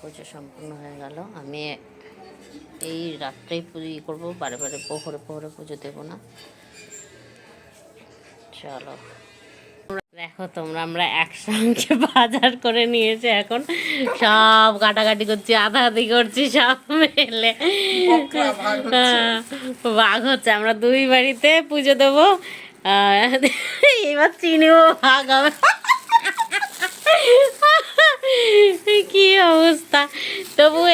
পুজো সম্পূর্ণ হয়ে গেল। আমি এই রাত্রেই পুজো করব বারে বারে পোহরে পোহরে পুজো দেবো না। চলো। দেখো তোমরা আমরা একসঙ্গে বাজার করে নিয়েছি এখন। সব কাটাকাটি করছি আধা আধি করছি সব মেলে। হ্যাঁ, ভাগ হচ্ছে। আমরা দুই বাড়িতে পুজো দেবো। এবার চিনিও ভাগ হবে। কি অবস্থা? তবু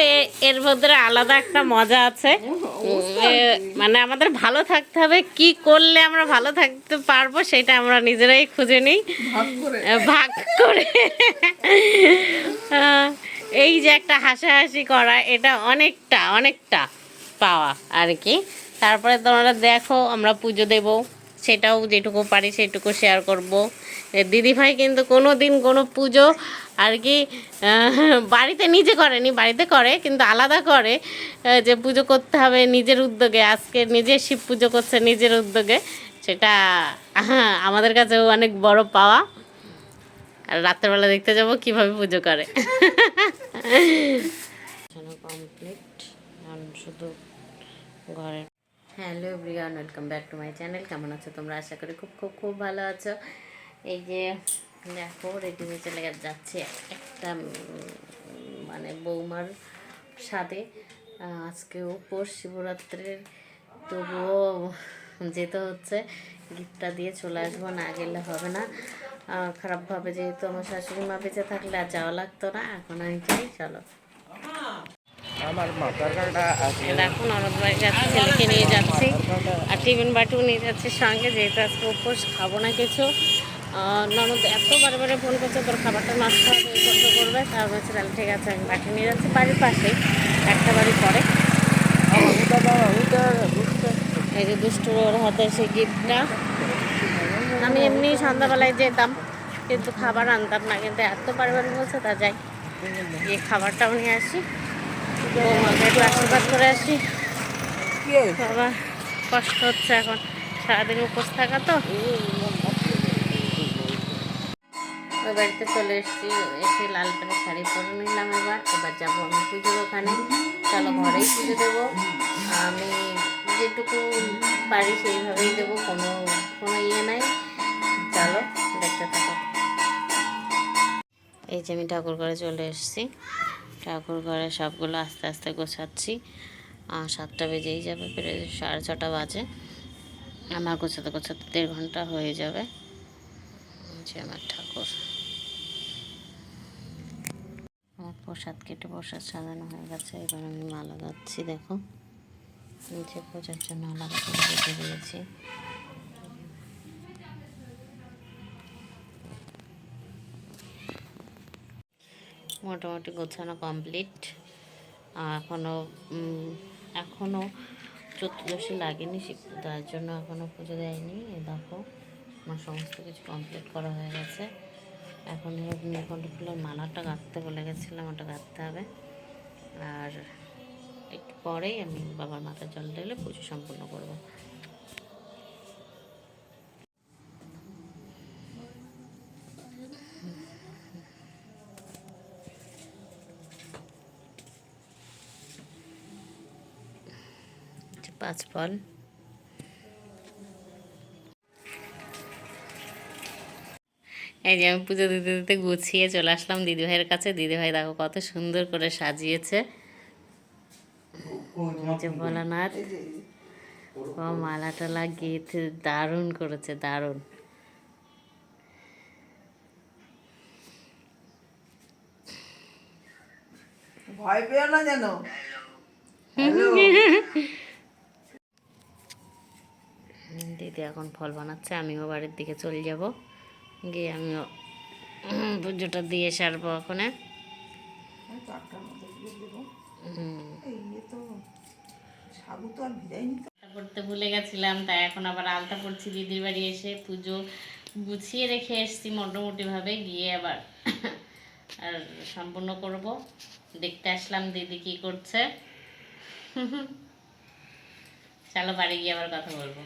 এর মধ্যে আলাদা একটা মজা আছে। মানে আমাদের ভালো থাকতে হবে কি করলে আমরা ভালো থাকতে পারব সেটা আমরা নিজেরাই খুঁজে নিই। ভাগ করে। এই যে একটা হাসাহাসি করা এটা অনেকটা অনেকটা পাওয়া আর কি। তারপরে তোমরা দেখো আমরা পুজো দেব সেটাও যেটুকু পারি সেটুকু শেয়ার করব। দিদি ভাই কিন্তু কোনো দিন কোনো পুজো আর কি বাড়িতে নিজে করেনি বাড়িতে করে কিন্তু আলাদা করে যে পুজো করতে হবে নিজের উদ্যোগে আজকে নিজে শিব পুজো করছে নিজের উদ্যোগে সেটা হ্যাঁ আমাদের কাছেও অনেক বড় পাওয়া। আর রাত্রেবেলা দেখতে যাব কীভাবে পুজো করে। কমপ্লিট শুধু ঘরের hello everyone welcome back to my channel কেমন আছো তোমরা? আশা করি খুব খুব খুব ভালো আছো। এই যে দেখো রেডি হয়ে চলে যাচ্ছে একটা মানে বৌমার সাথে। আজকে উপোস শিবরাত্রির তবুও যেতে হচ্ছে। গিফটটা দিয়ে চলে আসব না গেলে হবে না। খারাপভাবে যেহেতু আমার শাশুড়ি মা বেঁচে থাকলে আর যাওয়া লাগতো না এখন আমি যাই চলো। আমার বাড়ি যাচ্ছি ছেলেকে নিয়ে যাচ্ছি। আর টিফিন বাটিও নিয়ে যাচ্ছি সঙ্গে যেহেতু আজকে উপোস খাব না কিছু। ননদ এত বারে বারে ফোন করছে, তোর খাবারটা নষ্ট হবে এই করবে। তার বলছে, তাহলে ঠিক আছে, আমি বাটি নিয়ে যাচ্ছি বাড়ির পাশেই, একটা বাড়ি পরে। এই যে দুষ্টুর হাতে সেই গিফটটা আমি এমনি সন্ধ্যাবেলায় যেতাম, কিন্তু খাবার আনতাম না, কিন্তু এত বারে বারে বলছে, তা যাই এই খাবারটাও নিয়ে আসি। একটু আশীর্বাদ করে আসি। বাবা, কষ্ট হচ্ছে এখন, সারাদিন উপোস থাকা তো। ওই বাড়িতে চলে এসেছি, এসে লাল পেনের শাড়ি পরে নিলাম এবার। এবার যাব আমি পুজোর ওখানে। চলো ঘরেই পুজো দেবো। আমি যেটুকু পারি সেইভাবেই দেবো, কোনো কোনো ইয়ে নাই। চলো, দেখতে থাকো। এই যে আমি ঠাকুর ঘরে চলে এসেছি। ঠাকুর ঘরে সবগুলো আস্তে আস্তে গোছাচ্ছি। সাতটা বেজেই যাবে, প্রায় সাড়ে ছটা বাজে। আমার গোছাতে গোছাতে দেড় ঘণ্টা হয়ে যাবে। যে আমার ঠাকুর আমার প্রসাদ কেটে প্রসাদ সাজানো হয়ে গেছে। এবার আমি মালা গাচ্ছি দেখো। নিচে পূজার জন্য আলাদা করে রেখে দিয়েছি। মোটামুটি গোছানো কমপ্লিট। এখনও এখনও চতুর্দশী লাগেনি শিব তার জন্য। এখনও পুজো দেয়নি। দেখো, আমার সমস্ত কিছু কমপ্লিট করা হয়ে গেছে। এখন নীলকণ্ঠ ফুলের মালাটা গাঁথতে বলে গেছিলাম, ওটা গাঁথতে হবে। আর একটু পরেই আমি বাবার মাথার জল ঢেলে পুজো সম্পূর্ণ করব। পাঁচ ফল। এই যে আমি পুজো দিতে দিতে গুছিয়ে চলে আসলাম দিদিভাইয়ের কাছে। দিদিভাই দেখো কত সুন্দর করে সাজিয়েছে। ভোলানাথ ও মালা টালা গেঁথে দারুণ করেছে দারুণ। ভয় পেও না যেন। দিদি এখন ফল বানাচ্ছে আমিও বাড়ির দিকে চলে যাব। গিয়ে আমিও পুজোটা দিয়ে সারবো ওখানে। পড়তে ভুলে গেছিলাম তাই এখন আবার আলতা পড়ছি দিদির বাড়ি এসে। পুজো গুছিয়ে রেখে এসেছি মোটামুটিভাবে গিয়ে আবার আর সম্পূর্ণ করব। দেখতে আসলাম দিদি কি করছে। চলো বাড়ি গিয়ে আবার কথা বলব।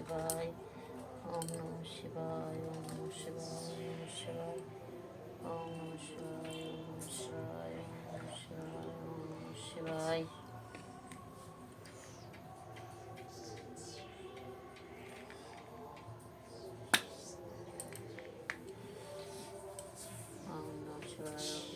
শিবায়, ওম নম শিবায়, ওম নম শিবায়, ওম শিবায়, ওম নম শিবায়, ওম শিবায় ওম শিবায় ওম শিবায়, ওম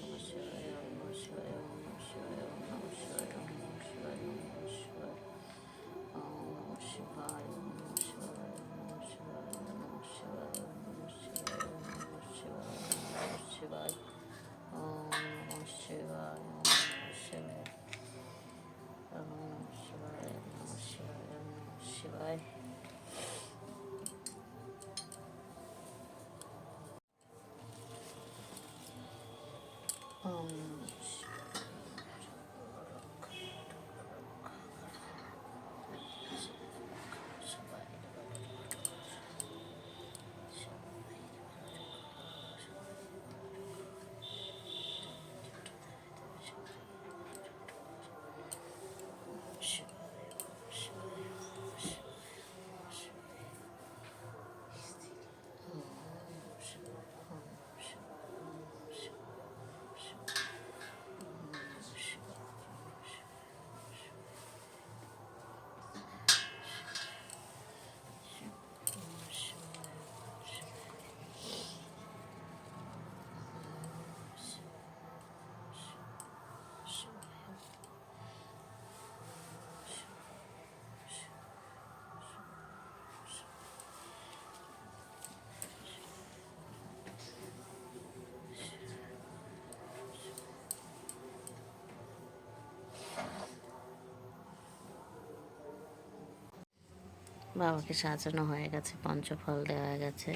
বাবাকে সাজানো হয়ে গেছে, পঞ্চফল দেওয়া হয়ে গেছে।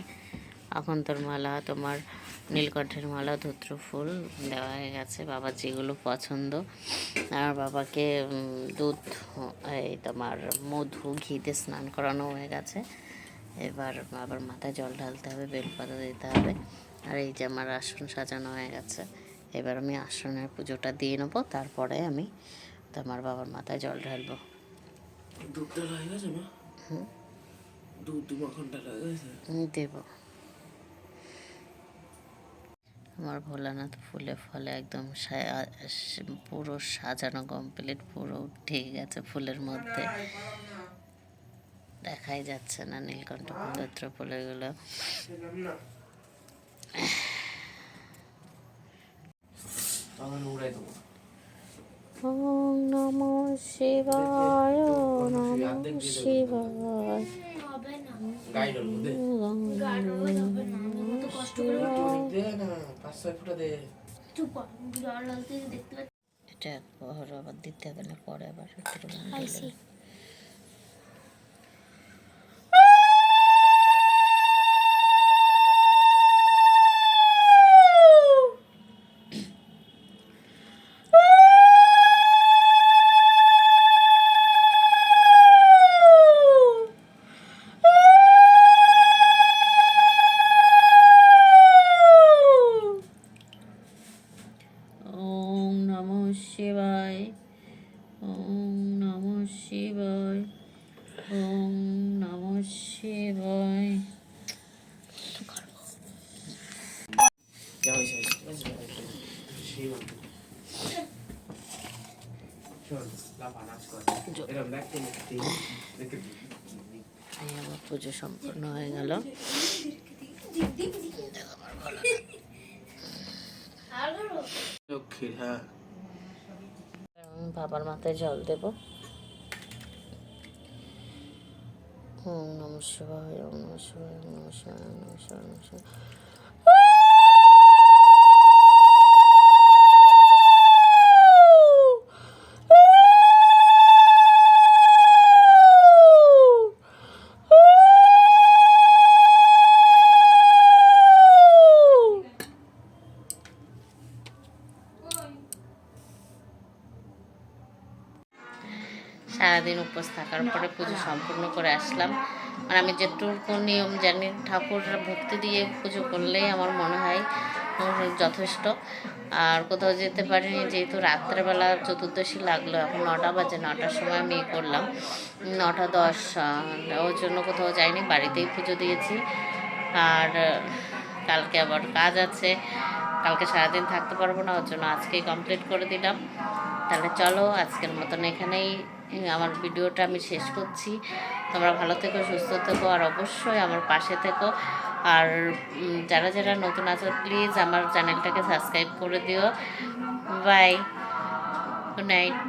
এখন তোর মালা, তোমার নীলকণ্ঠের মালা, ধুত্র ফুল দেওয়া হয়ে গেছে, বাবার যেগুলো পছন্দ। আর বাবাকে দুধ, এই তোমার মধু, ঘিতে স্নান করানো হয়ে গেছে। এবার বাবার মাথায় জল ঢালতে হবে, বেলপাতা দিতে হবে। আর এই যে আমার আসন সাজানো হয়ে গেছে, এবার আমি আসনের পুজোটা দিয়ে নেব, তারপরে আমি তোমার বাবার মাথায় জল ঢালবো। দুধটা হয়ে গেছে, মা? দুধ দু আমি দেব। আমার ভোলানাথ ফুলে ফলে একদম সা- পুরো সাজানো কমপ্লিট পুরো উঠে গেছে ফুলের মধ্যে। দেখাই যাচ্ছে না নীলকণ্ঠ ফুলত্র ফুলগুলো। উড়াই দেবো। ওম নমো শিবায় নমো শিবায়। এটা আবার দিতে হবে না পরে আবার পুজো সম্পূর্ণ হয়ে গেল। হ্যাঁ। আমি বাবার মাথায় জল দেব। ওম নম শিবায় ওম নম শিবায় ওম নম শিবায় ওম নম শিবায় ওম নম শিবায়। সারাদিন উপোস থাকার পরে পুজো সম্পূর্ণ করে আসলাম। আর আমি যেটুকু নিয়ম জানি, ঠাকুর ভক্তি দিয়ে পুজো করলেই আমার মনে হয় যথেষ্ট। আর কোথাও যেতে পারিনি, যেহেতু রাত্রেবেলা চতুর্দশী লাগল, এখন নটা বাজে, নটার সময় আমি করলাম। নটা দশ ওর জন্য কোথাও যাইনি, বাড়িতেই পুজো দিয়েছি। আর কালকে আবার কাজ আছে, কালকে সারাদিন থাকতে পারব না, ওর জন্য আজকেই কমপ্লিট করে দিলাম। তাহলে চলো, আজকের মতন এখানেই আমার ভিডিওটা আমি শেষ করছি। তোমরা ভালো থেকো, সুস্থ থেকো, আর অবশ্যই আমার পাশে থেকো। আর যারা যারা নতুন আছো প্লিজ আমার চ্যানেলটাকে সাবস্ক্রাইব করে দিও। Bye good night